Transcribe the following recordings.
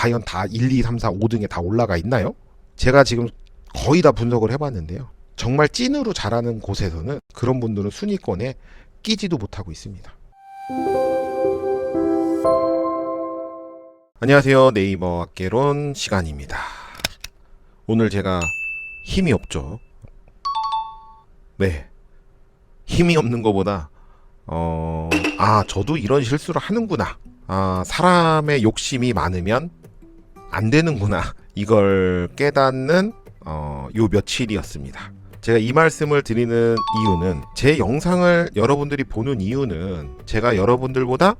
과연 다 1, 2, 3, 4, 5등에 다 올라가 있나요? 제가 지금 거의 다 분석을 해봤는데요. 정말 찐으로 잘하는 곳에서는 그런 분들은 순위권에 끼지도 못하고 있습니다. 안녕하세요. 네이버 학개론 시간입니다. 오늘 제가 힘이 없죠. 네. 힘이 없는 것보다 어, 아, 저도 이런 실수를 하는구나. 아, 사람의 욕심이 많으면 안 되는구나. 이걸 깨닫는 어, 요 며칠이었습니다. 제가 이 말씀을 드리는 이유는 제 영상을 여러분들이 보는 이유는 제가 여러분들보다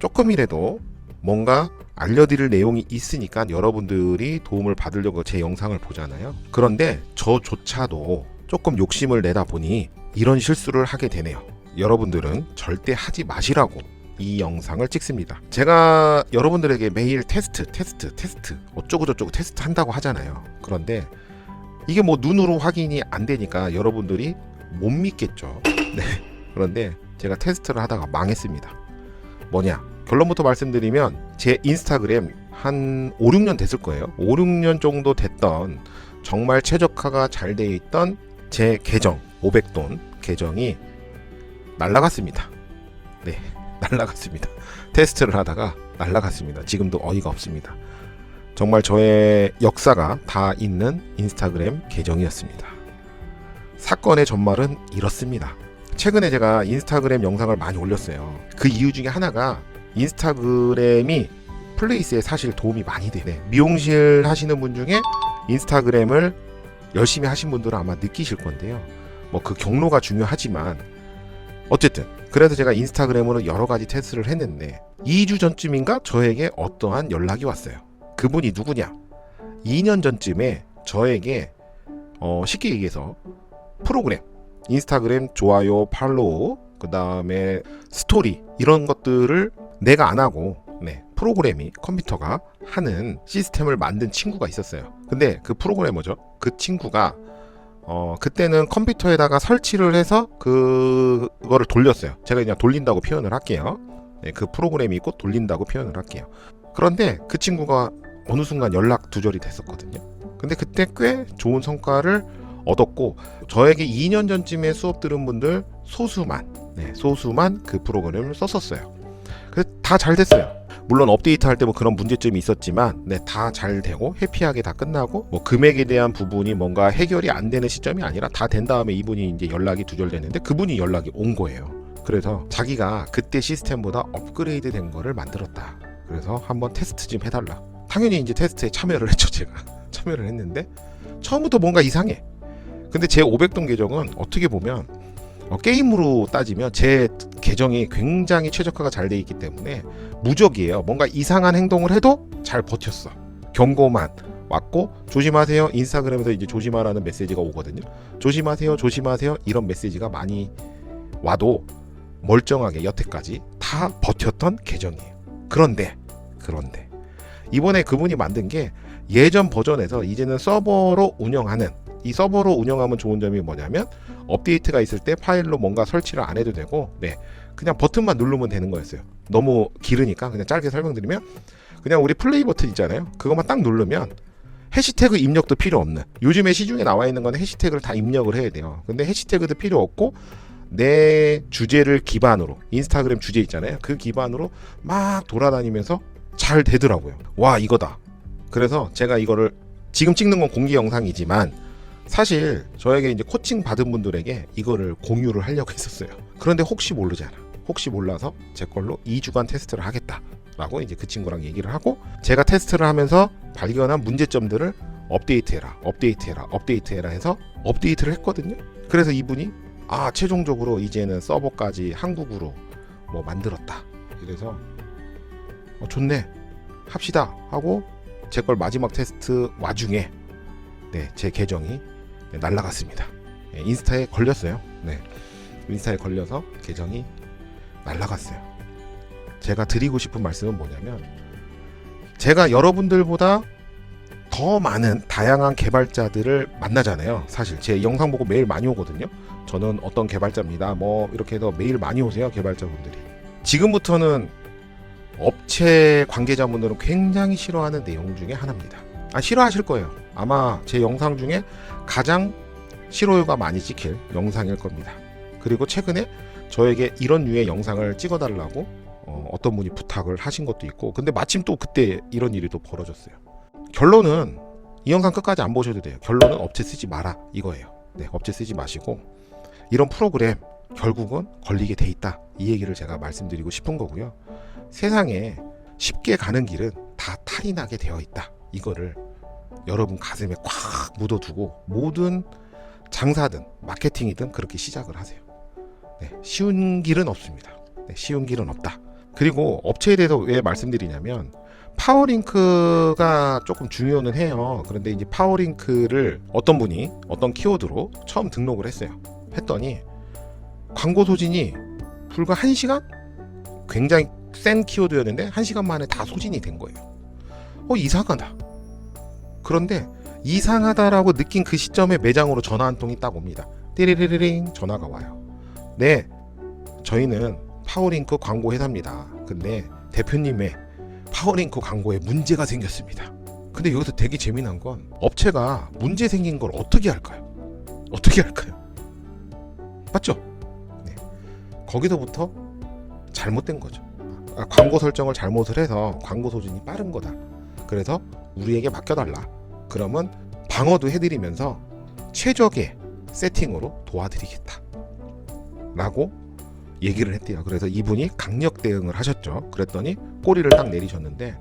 조금이라도 뭔가 알려드릴 내용이 있으니까 여러분들이 도움을 받으려고 제 영상을 보잖아요. 그런데 저조차도 조금 욕심을 내다 보니 이런 실수를 하게 되네요. 여러분들은 절대 하지 마시라고 이 영상을 찍습니다. 제가 여러분들에게 매일 테스트, 테스트, 테스트, 어쩌고저쩌고 테스트 한다고 하잖아요. 그런데 이게 뭐 눈으로 확인이 안 되니까 여러분들이 못 믿겠죠. 네. 그런데 제가 테스트를 하다가 망했습니다. 뭐냐? 결론부터 말씀드리면 제 인스타그램 한 5, 6년 됐을 거예요. 5, 6년 정도 됐던 정말 최적화가 잘 돼 있던 제 계정 500돈 계정이 날라갔습니다. 네, 날라갔습니다. 테스트를 하다가 날라갔습니다. 지금도 어이가 없습니다. 정말 저의 역사가 다 있는 인스타그램 계정이었습니다. 사건의 전말은 이렇습니다. 최근에 제가 인스타그램 영상을 많이 올렸어요. 그 이유 중에 하나가 인스타그램이 플레이스에 사실 도움이 많이 되네. 미용실 하시는 분 중에 인스타그램을 열심히 하신 분들은 아마 느끼실 건데요. 뭐 그 경로가 중요하지만 어쨌든 그래서 제가 인스타그램으로 여러 가지 테스트를 했는데 2주 전쯤인가 저에게 어떠한 연락이 왔어요. 그분이 누구냐? 2년 전쯤에 저에게 어, 쉽게 얘기해서 프로그램 인스타그램 좋아요, 팔로우, 그 다음에 스토리 이런 것들을 내가 안 하고 네, 프로그램이 컴퓨터가 하는 시스템을 만든 친구가 있었어요. 근데 그 프로그래머죠. 그 친구가 어, 그때는 컴퓨터에다가 설치를 해서 그- 그거를 돌렸어요. 제가 그냥 돌린다고 표현을 할게요. 네, 그 프로그램이 있고 돌린다고 표현을 할게요. 그런데 그 친구가 어느 순간 연락 두절이 됐었거든요. 근데 그때 꽤 좋은 성과를 얻었고 저에게 2년 전쯤에 수업 들은 분들 소수만 네, 소수만 그 프로그램을 썼었어요. 그래서 다 잘 됐어요. 물론 업데이트 할 때 뭐 그런 문제점이 있었지만 네, 다 잘 되고 해피하게 다 끝나고 뭐 금액에 대한 부분이 뭔가 해결이 안 되는 시점이 아니라 다 된 다음에 이분이 이제 연락이 두절됐는데 그분이 연락이 온 거예요. 그래서 자기가 그때 시스템보다 업그레이드 된 거를 만들었다. 그래서 한번 테스트 좀 해달라. 당연히 이제 테스트에 참여를 했죠 제가 참여를 했는데 처음부터 뭔가 이상해. 근데 제 500동 계정은 어떻게 보면 어, 게임으로 따지면 제 계정이 굉장히 최적화가 잘 돼 있기 때문에 무적이에요. 뭔가 이상한 행동을 해도 잘 버텼어. 경고만 왔고 조심하세요. 인스타그램에서 이제 조심하라는 메시지가 오거든요. 조심하세요. 조심하세요. 이런 메시지가 많이 와도 멀쩡하게 여태까지 다 버텼던 계정이에요. 그런데 그런데 이번에 그분이 만든 게 예전 버전에서 이제는 서버로 운영하는 이 서버로 운영하면 좋은 점이 뭐냐면 업데이트가 있을 때 파일로 뭔가 설치를 안 해도 되고 네. 그냥 버튼만 누르면 되는 거였어요. 너무 길으니까 그냥 짧게 설명드리면. 그냥 우리 플레이 버튼 있잖아요. 그것만 딱 누르면 해시태그 입력도 필요 없는. 요즘에 시중에 나와 있는 건 해시태그를 다 입력을 해야 돼요. 근데 해시태그도 필요 없고 내 주제를 기반으로 인스타그램 주제 있잖아요. 그 기반으로 막 돌아다니면서 잘 되더라고요. 와 이거다. 그래서 제가 이거를 지금 찍는 건 공개 영상이지만 사실 저에게 이제 코칭 받은 분들에게 이거를 공유를 하려고 했었어요. 그런데 혹시 모르잖아. 혹시 몰라서 제 걸로 2주간 테스트를 하겠다라고 이제 그 친구랑 얘기를 하고 제가 테스트를 하면서 발견한 문제점들을 업데이트해라, 업데이트해라, 업데이트해라 해서 업데이트를 했거든요. 그래서 이분이 아 최종적으로 이제는 서버까지 한국으로 뭐 만들었다. 이래서 어, 좋네 합시다 하고 제 걸 마지막 테스트 와중에 네, 제 계정이 네, 날라갔습니다. 네, 인스타에 걸렸어요. 네. 인스타에 걸려서 계정이 날라갔어요. 제가 드리고 싶은 말씀은 뭐냐면 제가 여러분들보다 더 많은 다양한 개발자들을 만나잖아요. 사실 제 영상 보고 메일 많이 오거든요. 저는 어떤 개발자입니다. 뭐 이렇게 해서 메일 많이 오세요, 개발자분들이. 지금부터는 업체 관계자분들은 굉장히 싫어하는 내용 중에 하나입니다. 아 싫어하실 거예요. 아마 제 영상 중에 가장 싫어요가 많이 찍힐 영상일 겁니다. 그리고 최근에 저에게 이런 류의 영상을 찍어달라고 어, 어떤 분이 부탁을 하신 것도 있고 근데 마침 또 그때 이런 일이 또 벌어졌어요. 결론은 이 영상 끝까지 안 보셔도 돼요. 결론은 업체 쓰지 마라 이거예요. 네, 업체 쓰지 마시고 이런 프로그램 결국은 걸리게 돼 있다 이 얘기를 제가 말씀드리고 싶은 거고요. 세상에 쉽게 가는 길은 다 탈이 나게 되어 있다 이거를 여러분 가슴에 꽉 묻어두고 모든 장사든 마케팅이든 그렇게 시작을 하세요. 네, 쉬운 길은 없습니다. 네, 쉬운 길은 없다. 그리고 업체에 대해서 왜 말씀드리냐면 파워링크가 조금 중요는 해요. 그런데 이제 파워링크를 어떤 분이 어떤 키워드로 처음 등록을 했어요. 했더니 광고 소진이 불과 1시간? 굉장히 센 키워드였는데 1시간 만에 다 소진이 된 거예요. 어, 이상하다. 그런데 이상하다라고 느낀 그 시점에 매장으로 전화 한 통이 딱 옵니다. 띠리리링 전화가 와요. 네, 저희는 파워링크 광고 회사입니다. 근데 대표님의 파워링크 광고에 문제가 생겼습니다. 근데 여기서 되게 재미난 건 업체가 문제 생긴 걸 어떻게 할까요? 어떻게 할까요? 맞죠? 네. 거기서부터 잘못된 거죠. 아, 광고 설정을 잘못을 해서 광고 소진이 빠른 거다. 그래서 우리에게 맡겨달라. 그러면 방어도 해드리면서 최적의 세팅으로 도와드리겠다. 라고 얘기를 했대요. 그래서 이분이 강력 대응을 하셨죠. 그랬더니 꼬리를 딱 내리셨는데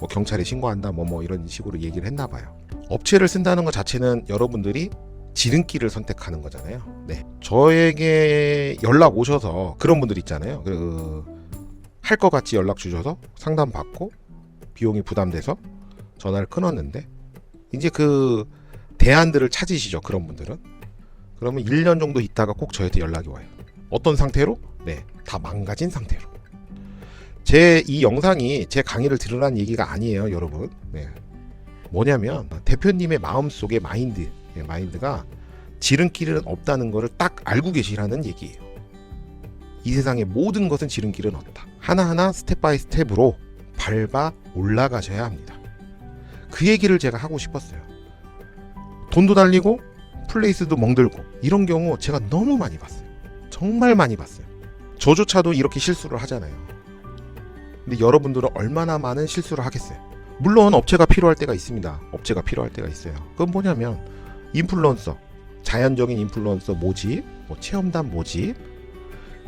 뭐 경찰에 신고한다 뭐뭐 이런 식으로 얘기를 했나 봐요. 업체를 쓴다는 것 자체는 여러분들이 지름길을 선택하는 거잖아요. 네. 저에게 연락 오셔서 그런 분들 있잖아요. 그 할 것 같이 연락 주셔서 상담 받고 비용이 부담돼서 전화를 끊었는데 이제 그 대안들을 찾으시죠. 그런 분들은. 그러면 1년 정도 있다가 꼭 저한테 연락이 와요. 어떤 상태로? 네, 다 망가진 상태로. 제 이 영상이 제 강의를 들으라는 얘기가 아니에요, 여러분. 네. 뭐냐면 대표님의 마음속의 마인드, 예, 마인드가 지름길은 없다는 것을 딱 알고 계시라는 얘기예요. 이 세상의 모든 것은 지름길은 없다. 하나하나 스텝 바이 스텝으로 밟아 올라가셔야 합니다. 그 얘기를 제가 하고 싶었어요. 돈도 달리고 플레이스도 멍들고 이런 경우 제가 너무 많이 봤어요. 정말 많이 봤어요. 저조차도 이렇게 실수를 하잖아요. 근데 여러분들은 얼마나 많은 실수를 하겠어요. 물론 업체가 필요할 때가 있습니다. 업체가 필요할 때가 있어요. 그건 뭐냐면 인플루언서, 자연적인 인플루언서 모집, 뭐 체험단 모집,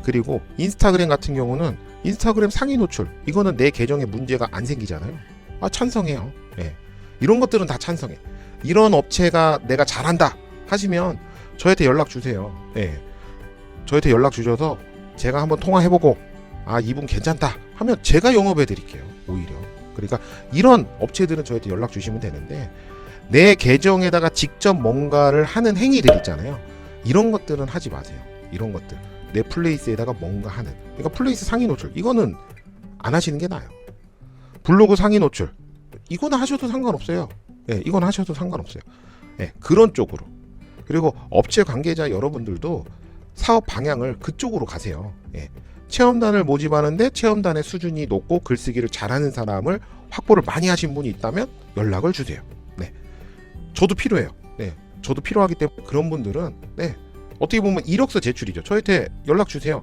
그리고 인스타그램 같은 경우는 인스타그램 상위 노출 이거는 내 계정에 문제가 안 생기잖아요. 아 찬성해요. 예. 이런 것들은 다 찬성해. 이런 업체가 내가 잘한다 하시면 저한테 연락 주세요. 예. 저한테 연락 주셔서 제가 한번 통화해보고 아 이분 괜찮다 하면 제가 영업해 드릴게요. 오히려. 그러니까 이런 업체들은 저한테 연락 주시면 되는데 내 계정에다가 직접 뭔가를 하는 행위들 있잖아요. 이런 것들은 하지 마세요. 이런 것들. 내 플레이스에다가 뭔가 하는. 그러니까 플레이스 상위 노출. 이거는 안 하시는 게 나아요. 블로그 상위 노출. 이거는 하셔도 상관없어요. 예, 이건 하셔도 상관없어요. 예, 그런 쪽으로. 그리고 업체 관계자 여러분들도 사업 방향을 그쪽으로 가세요. 예. 체험단을 모집하는데 체험단의 수준이 높고 글쓰기를 잘하는 사람을 확보를 많이 하신 분이 있다면 연락을 주세요. 네. 저도 필요해요. 네. 저도 필요하기 때문에 그런 분들은 네. 어떻게 보면 이력서 제출이죠. 저한테 연락 주세요.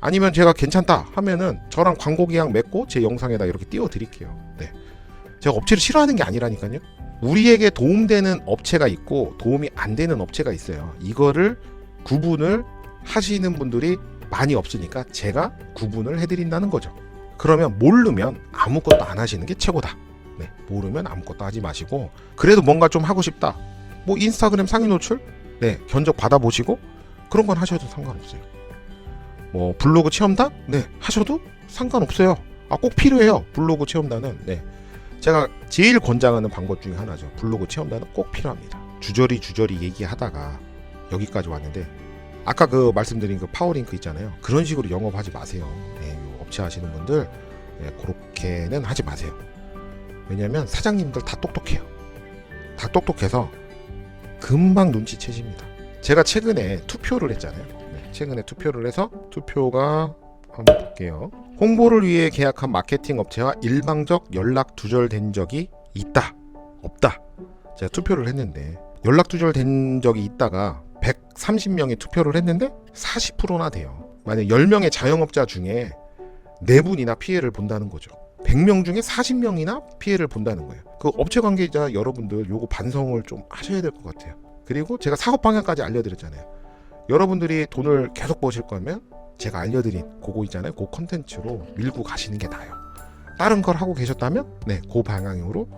아니면 제가 괜찮다 하면은 저랑 광고 계약 맺고 제 영상에다 이렇게 띄워 드릴게요. 네. 제가 업체를 싫어하는 게 아니라니까요. 우리에게 도움되는 업체가 있고 도움이 안 되는 업체가 있어요. 이거를 구분을 하시는 분들이 많이 없으니까 제가 구분을 해드린다는 거죠. 그러면 모르면 아무것도 안 하시는 게 최고다. 네, 모르면 아무것도 하지 마시고 그래도 뭔가 좀 하고 싶다. 뭐 인스타그램 상위 노출, 네 견적 받아보시고 그런 건 하셔도 상관없어요. 뭐 블로그 체험단, 네 하셔도 상관없어요. 아 꼭 필요해요. 블로그 체험단은 네 제가 제일 권장하는 방법 중에 하나죠. 블로그 체험단은 꼭 필요합니다. 주저리 주저리 얘기하다가 여기까지 왔는데 아까 그 말씀드린 그 파워링크 있잖아요. 그런 식으로 영업하지 마세요. 네, 요 업체 하시는 분들 네, 그렇게는 하지 마세요. 왜냐하면 사장님들 다 똑똑해요. 다 똑똑해서 금방 눈치채십니다. 제가 최근에 투표를 했잖아요. 네, 최근에 투표를 해서 투표가 한번 볼게요. 홍보를 위해 계약한 마케팅 업체와 일방적 연락 두절된 적이 있다. 없다. 제가 투표를 했는데 연락 두절된 적이 있다가 130명이 투표를 했는데 40%나 돼요. 만약 10명의 자영업자 중에 4분이나 피해를 본다는 거죠. 100명 중에 40명이나 피해를 본다는 거예요. 그 업체 관계자 여러분들 요거 반성을 좀 하셔야 될 것 같아요. 그리고 제가 사업 방향까지 알려드렸잖아요. 여러분들이 돈을 계속 버실 거면 제가 알려드린 그거 있잖아요. 그 컨텐츠로 밀고 가시는 게 나아요. 다른 걸 하고 계셨다면 네, 그 방향으로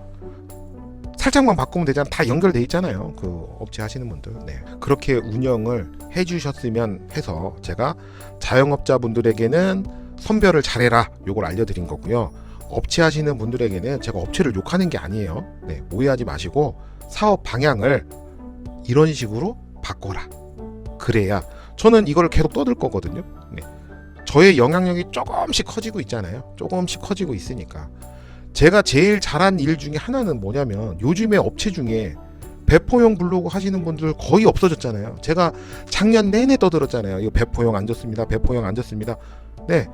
살짝만 바꾸면 되잖아. 다 연결돼 있잖아요. 그 업체 하시는 분들. 네. 그렇게 운영을 해 주셨으면 해서 제가 자영업자분들에게는 선별을 잘해라. 요걸 알려 드린 거고요. 업체 하시는 분들에게는 제가 업체를 욕하는 게 아니에요. 네, 오해하지 마시고 사업 방향을 이런 식으로 바꿔라. 그래야 저는 이걸 계속 떠들 거거든요. 네. 저의 영향력이 조금씩 커지고 있잖아요. 조금씩 커지고 있으니까. 제가 제일 잘한 일 중에 하나는 뭐냐면 요즘에 업체 중에 배포용 블로그 하시는 분들 거의 없어졌잖아요. 제가 작년 내내 떠들었잖아요. 이거 배포용 안 좋습니다. 배포용 안 좋습니다. 네.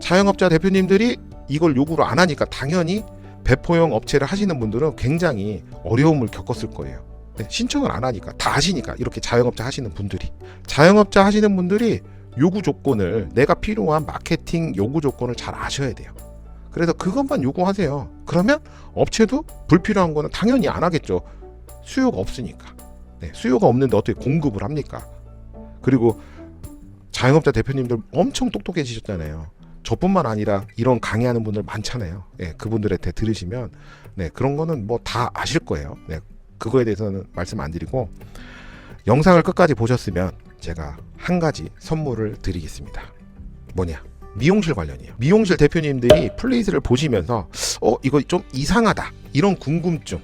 자영업자 대표님들이 이걸 요구를 안 하니까 당연히 배포용 업체를 하시는 분들은 굉장히 어려움을 겪었을 거예요. 네, 신청을 안 하니까 다 아시니까 이렇게 자영업자 하시는 분들이 자영업자 하시는 분들이 요구 조건을 내가 필요한 마케팅 요구 조건을 잘 아셔야 돼요. 그래서 그것만 요구하세요. 그러면 업체도 불필요한 거는 당연히 안 하겠죠. 수요가 없으니까. 네, 수요가 없는데 어떻게 공급을 합니까? 그리고 자영업자 대표님들 엄청 똑똑해지셨잖아요. 저뿐만 아니라 이런 강의하는 분들 많잖아요. 네, 그분들한테 들으시면 네, 그런 거는 뭐 다 아실 거예요. 네, 그거에 대해서는 말씀 안 드리고 영상을 끝까지 보셨으면 제가 한 가지 선물을 드리겠습니다. 뭐냐? 미용실 관련이에요. 미용실 대표님들이 플레이스를 보시면서 어 이거 좀 이상하다 이런 궁금증이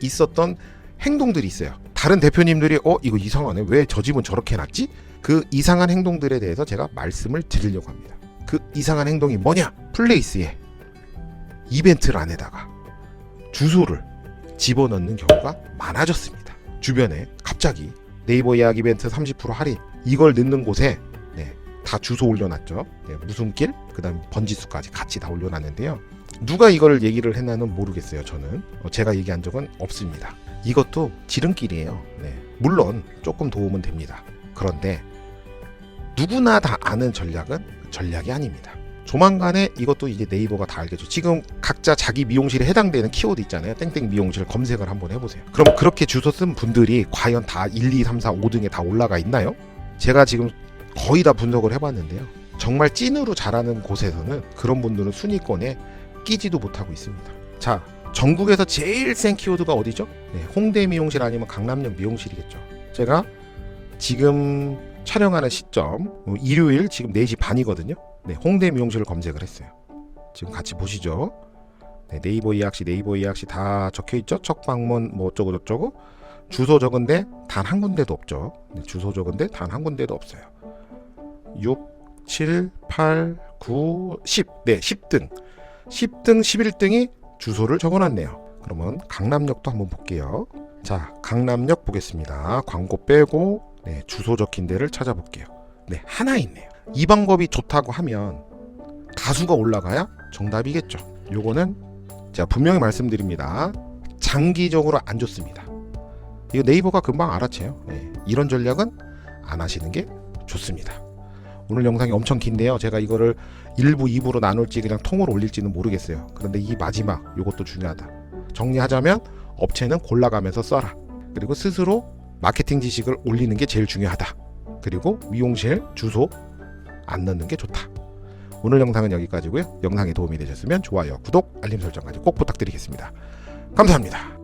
있었던 행동들이 있어요. 다른 대표님들이 어 이거 이상하네 왜 저 집은 저렇게 해놨지? 그 이상한 행동들에 대해서 제가 말씀을 드리려고 합니다. 그 이상한 행동이 뭐냐? 플레이스에 이벤트를 안에다가 주소를 집어넣는 경우가 많아졌습니다. 주변에 갑자기 네이버 예약 이벤트 30% 할인 이걸 넣는 곳에 네, 다 주소 올려놨죠. 네, 무슨 길, 그다음 번지수까지 같이 다 올려놨는데요. 누가 이걸 얘기를 했나는 모르겠어요. 저는 어, 제가 얘기한 적은 없습니다. 이것도 지름길이에요. 네, 물론 조금 도움은 됩니다. 그런데 누구나 다 아는 전략은 전략이 아닙니다. 조만간에 이것도 이제 네이버가 다 알겠죠. 지금 각자 자기 미용실에 해당되는 키워드 있잖아요. 땡땡 미용실 검색을 한번 해보세요. 그럼 그렇게 주소 쓴 분들이 과연 다 1, 2, 3, 4, 5등에 다 올라가 있나요? 제가 지금 거의 다 분석을 해봤는데요. 정말 찐으로 잘하는 곳에서는 그런 분들은 순위권에 끼지도 못하고 있습니다. 자, 전국에서 제일 센 키워드가 어디죠? 네, 홍대 미용실 아니면 강남역 미용실이겠죠. 제가 지금 촬영하는 시점 어, 일요일 지금 4시 반이거든요. 네, 홍대 미용실을 검색을 했어요. 지금 같이 보시죠. 네, 네이버 예약시, 네이버 예약시 다 적혀 있죠. 첫 방문 뭐 어쩌고 저쩌고 주소 적은데 단 한 군데도 없죠. 네, 주소 적은데 단 한 군데도 없어요. 6, 7, 8, 9, 10. 네, 10등. 10등, 11등이 주소를 적어놨네요. 그러면 강남역도 한번 볼게요. 자, 강남역 보겠습니다. 광고 빼고 네, 주소 적힌 데를 찾아볼게요. 네, 하나 있네요. 이 방법이 좋다고 하면 다수가 올라가야 정답이겠죠. 요거는 제가 분명히 말씀드립니다. 장기적으로 안 좋습니다. 이거 네이버가 금방 알아채요. 네, 이런 전략은 안 하시는 게 좋습니다. 오늘 영상이 엄청 긴데요. 제가 이거를 1부, 2부로 나눌지 그냥 통으로 올릴지는 모르겠어요. 그런데 이 마지막 요것도 중요하다. 정리하자면 업체는 골라가면서 써라. 그리고 스스로 마케팅 지식을 올리는 게 제일 중요하다. 그리고 미용실 주소 안 넣는 게 좋다. 오늘 영상은 여기까지고요. 영상이 도움이 되셨으면 좋아요, 구독, 알림 설정까지 꼭 부탁드리겠습니다. 감사합니다.